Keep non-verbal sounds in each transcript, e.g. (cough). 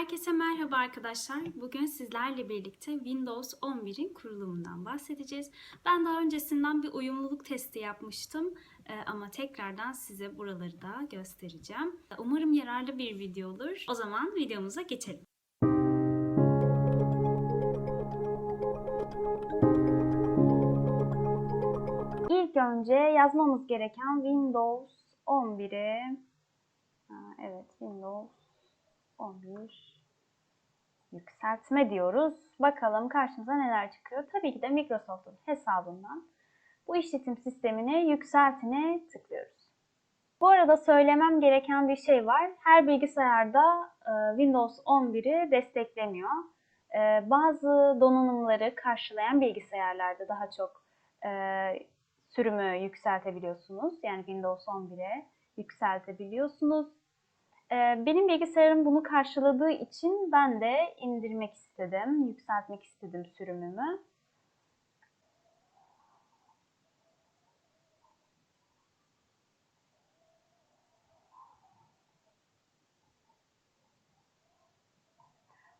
Herkese merhaba arkadaşlar. Bugün sizlerle birlikte Windows 11'in kurulumundan bahsedeceğiz. Ben daha öncesinden bir uyumluluk testi yapmıştım Ee, ama tekrardan size buraları da göstereceğim. Umarım yararlı bir video olur. O zaman videomuza geçelim. İlk önce yazmamız gereken Windows 11'i Ha, evet Windows 11 yükseltme diyoruz. Bakalım karşımıza neler çıkıyor. Tabii ki de Microsoft'un hesabından bu işletim sistemini yükseltine tıklıyoruz. Bu arada söylemem gereken bir şey var. Her bilgisayarda e, Windows 11'i desteklemiyor. E, bazı donanımları karşılayan bilgisayarlarda daha çok e, sürümü yükseltebiliyorsunuz. Yani Windows 11'e yükseltebiliyorsunuz. Ee, Benim bilgisayarım bunu karşıladığı için ben de indirmek istedim, yükseltmek istedim sürümümü.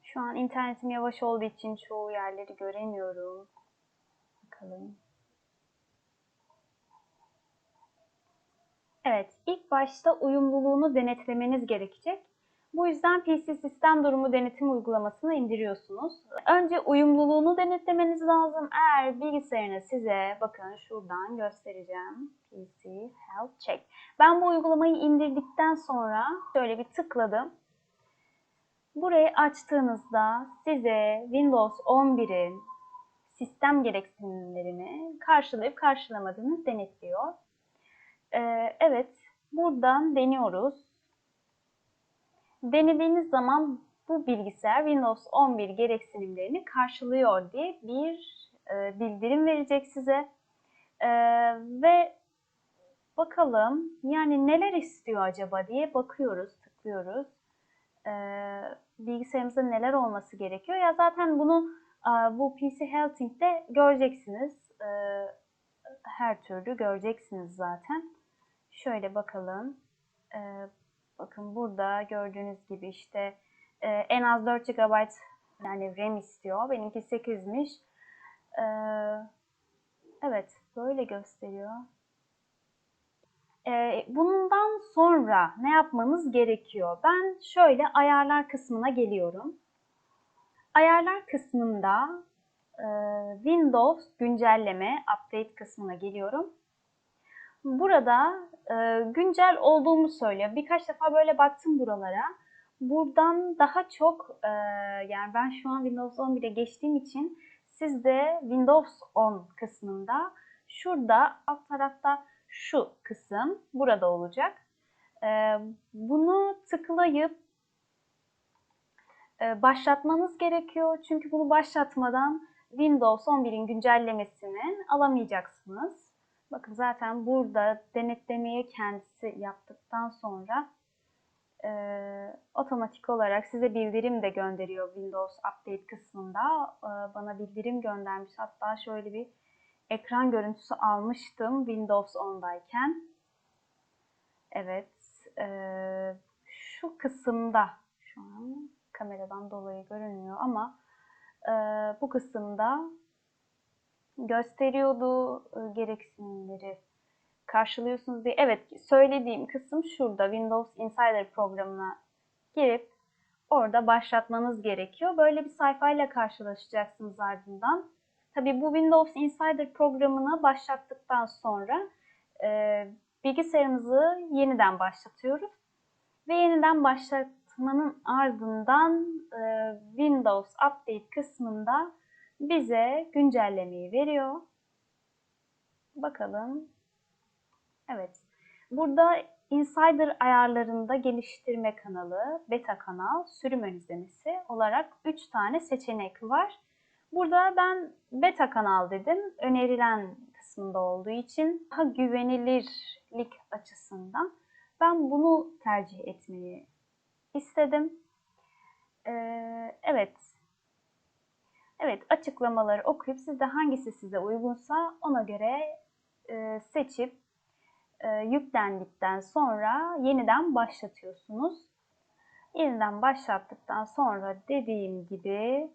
Şu an internetim yavaş olduğu için çoğu yerleri göremiyorum. Bakalım. Evet, ilk başta uyumluluğunu denetlemeniz gerekecek. Bu yüzden PC Sistem Durumu Denetim uygulamasını indiriyorsunuz. Önce uyumluluğunu denetlemeniz lazım. Eğer bilgisayarınız size, bakın şuradan göstereceğim. PC Health Check. Ben bu uygulamayı indirdikten sonra şöyle bir tıkladım. Burayı açtığınızda size Windows 11'in sistem gereksinimlerini karşılayıp karşılamadığını denetliyor. Ee, evet, buradan deniyoruz. Denediğiniz zaman bu bilgisayar Windows 11 gereksinimlerini karşılıyor diye bir e, bildirim verecek size. Ee, ve bakalım yani neler istiyor acaba diye bakıyoruz, tıklıyoruz. Ee, bilgisayarımızda neler olması gerekiyor. Ya zaten bunu e, bu PC Healthing'de göreceksiniz. Ee, her türlü göreceksiniz zaten. Şöyle bakalım. Ee, bakın burada gördüğünüz gibi işte e, en az 4 GB yani RAM istiyor. Benimki 8'miş. Ee, evet böyle gösteriyor. Ee, bundan sonra ne yapmanız gerekiyor? Ben şöyle ayarlar kısmına geliyorum. Ayarlar kısmında e, Windows güncelleme update kısmına geliyorum. Burada e, güncel olduğumu söylüyor. Birkaç defa böyle baktım buralara. Buradan daha çok e, yani ben şu an Windows 11'e geçtiğim için siz de Windows 10 kısmında şurada alt tarafta şu kısım burada olacak. E, bunu tıklayıp e, başlatmanız gerekiyor. Çünkü bunu başlatmadan Windows 11'in güncellemesini alamayacaksınız. Bakın zaten burada denetlemeyi kendisi yaptıktan sonra e, otomatik olarak size bildirim de gönderiyor Windows Update kısmında. E, bana bildirim göndermiş. Hatta şöyle bir ekran görüntüsü almıştım Windows 10'dayken. Evet. E, şu kısımda şu an kameradan dolayı görünmüyor ama e, bu kısımda gösteriyordu e, gereksinimleri karşılıyorsunuz diye. Evet söylediğim kısım şurada Windows Insider programına girip orada başlatmanız gerekiyor. Böyle bir sayfayla karşılaşacaksınız ardından. Tabii bu Windows Insider programını başlattıktan sonra e, bilgisayarımızı yeniden başlatıyoruz. Ve yeniden başlatmanın ardından e, Windows Update kısmında bize güncellemeyi veriyor. Bakalım. Evet. Burada Insider ayarlarında geliştirme kanalı, beta kanal, sürüm ön izlemesi olarak 3 tane seçenek var. Burada ben beta kanal dedim. Önerilen kısmında olduğu için daha güvenilirlik açısından ben bunu tercih etmeyi istedim. Ee, evet. Evet açıklamaları okuyup sizde hangisi size uygunsa ona göre e, seçip e, yüklendikten sonra yeniden başlatıyorsunuz. Yeniden başlattıktan sonra dediğim gibi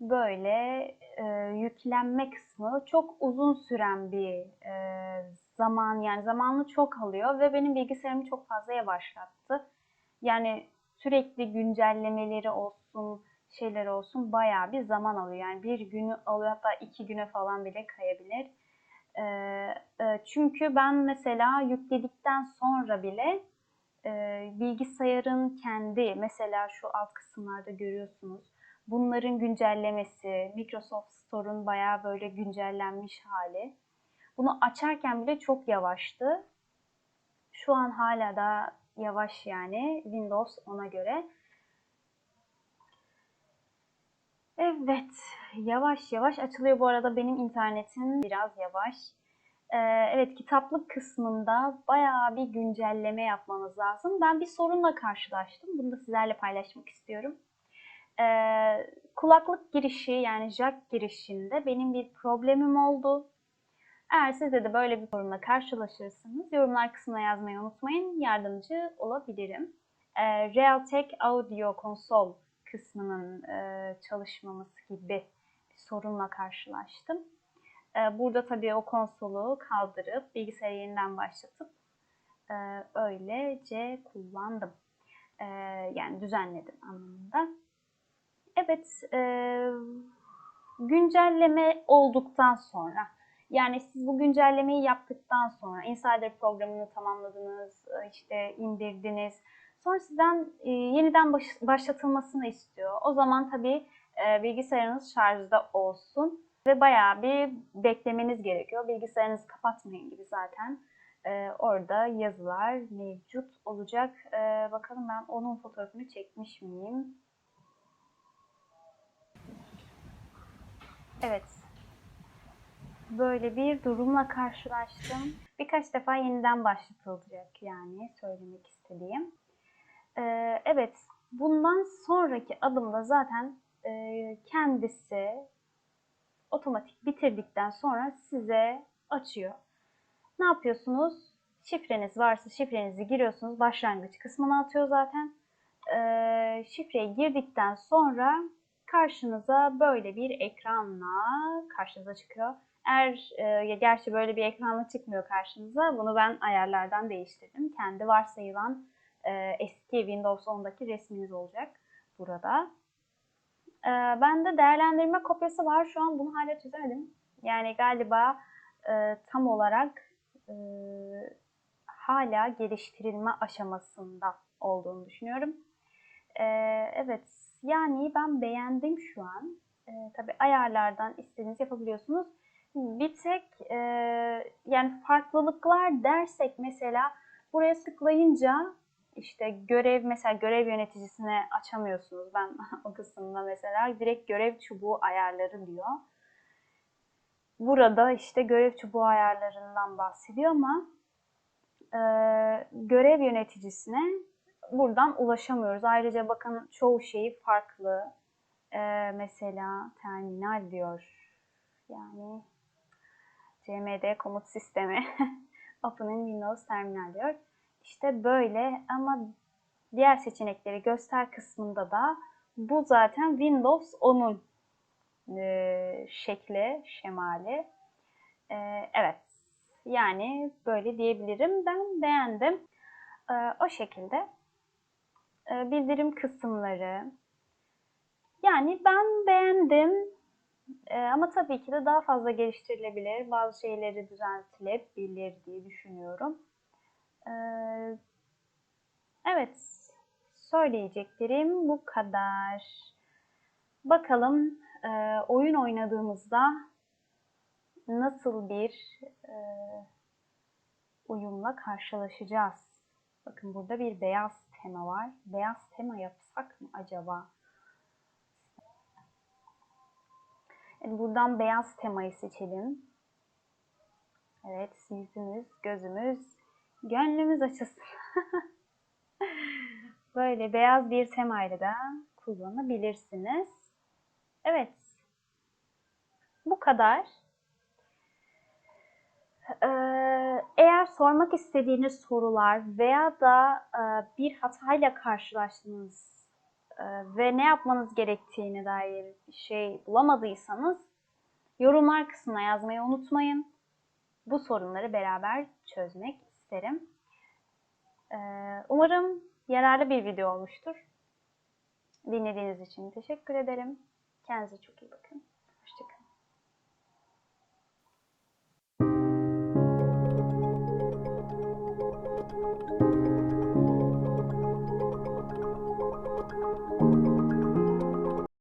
böyle e, yüklenme kısmı çok uzun süren bir e, zaman yani zamanını çok alıyor ve benim bilgisayarımı çok fazla yavaşlattı. Yani sürekli güncellemeleri olsun, şeyler olsun bayağı bir zaman alıyor. Yani bir günü alıyor hatta iki güne falan bile kayabilir. Ee, e, çünkü ben mesela yükledikten sonra bile e, bilgisayarın kendi mesela şu alt kısımlarda görüyorsunuz. Bunların güncellemesi, Microsoft Store'un bayağı böyle güncellenmiş hali. Bunu açarken bile çok yavaştı. Şu an hala da yavaş yani Windows 10'a göre. Evet, yavaş yavaş açılıyor. Bu arada benim internetim biraz yavaş. Ee, evet, kitaplık kısmında bayağı bir güncelleme yapmanız lazım. Ben bir sorunla karşılaştım. Bunu da sizlerle paylaşmak istiyorum. Ee, kulaklık girişi yani jack girişinde benim bir problemim oldu. Eğer siz de, böyle bir sorunla karşılaşırsanız yorumlar kısmına yazmayı unutmayın. Yardımcı olabilirim. Ee, Realtek Audio Console kısmının e, çalışmaması gibi bir sorunla karşılaştım. E, burada tabii o konsolu kaldırıp bilgisayarı yeniden başlatıp e, öylece kullandım. E, yani düzenledim anlamında. Evet, e, güncelleme olduktan sonra yani siz bu güncellemeyi yaptıktan sonra Insider programını tamamladınız, e, işte indirdiniz. Sonra sizden e, yeniden baş, başlatılmasını istiyor. O zaman tabii e, bilgisayarınız şarjda olsun ve bayağı bir beklemeniz gerekiyor. Bilgisayarınızı kapatmayın gibi zaten. E, orada yazılar mevcut olacak. E, bakalım ben onun fotoğrafını çekmiş miyim? Evet, böyle bir durumla karşılaştım. Birkaç defa yeniden başlatılacak yani söylemek istediğim. Ee, evet, bundan sonraki adımda zaten e, kendisi otomatik bitirdikten sonra size açıyor. Ne yapıyorsunuz? Şifreniz varsa şifrenizi giriyorsunuz. Başlangıç kısmına atıyor zaten. Ee, şifreyi girdikten sonra karşınıza böyle bir ekranla karşınıza çıkıyor. Eğer e, gerçi böyle bir ekranla çıkmıyor karşınıza. Bunu ben ayarlardan değiştirdim. Kendi varsayılan e, eski Windows 10'daki resminiz olacak burada. E, bende değerlendirme kopyası var. Şu an bunu hala çözemedim. Yani galiba e, tam olarak e, hala geliştirilme aşamasında olduğunu düşünüyorum. E, evet, yani ben beğendim şu an. E, tabii ayarlardan istediğinizi yapabiliyorsunuz. Bir tek e, yani farklılıklar dersek mesela buraya tıklayınca işte görev mesela görev yöneticisine açamıyorsunuz. Ben (laughs) o kısımda mesela direkt görev çubuğu ayarları diyor. Burada işte görev çubuğu ayarlarından bahsediyor ama e, görev yöneticisine buradan ulaşamıyoruz. Ayrıca bakın çoğu şeyi farklı. E, mesela terminal diyor. Yani CMD komut sistemi. (laughs) İn Windows Terminal diyor. İşte böyle ama diğer seçenekleri göster kısmında da bu zaten Windows 10'un e, şekli, şemali. E, evet. Yani böyle diyebilirim. Ben beğendim. E, o şekilde. E, bildirim kısımları. Yani ben beğendim. E, ama tabii ki de daha fazla geliştirilebilir. Bazı şeyleri düzeltilebilir diye düşünüyorum. E, evet. Söyleyeceklerim bu kadar. Bakalım e, oyun oynadığımızda nasıl bir e, uyumla karşılaşacağız. Bakın burada bir beyaz tema var. Beyaz tema yapsak mı acaba? Yani buradan beyaz temayı seçelim. Evet, yüzümüz, gözümüz, gönlümüz açılsın. (laughs) Böyle beyaz bir temayla da kullanabilirsiniz. Evet. Bu kadar. Ee, eğer sormak istediğiniz sorular veya da e, bir hatayla karşılaştınız e, ve ne yapmanız gerektiğine dair bir şey bulamadıysanız yorumlar kısmına yazmayı unutmayın. Bu sorunları beraber çözmek isterim. Ee, umarım yararlı bir video olmuştur. Dinlediğiniz için teşekkür ederim. Kendinize çok iyi bakın. Hoşçakalın.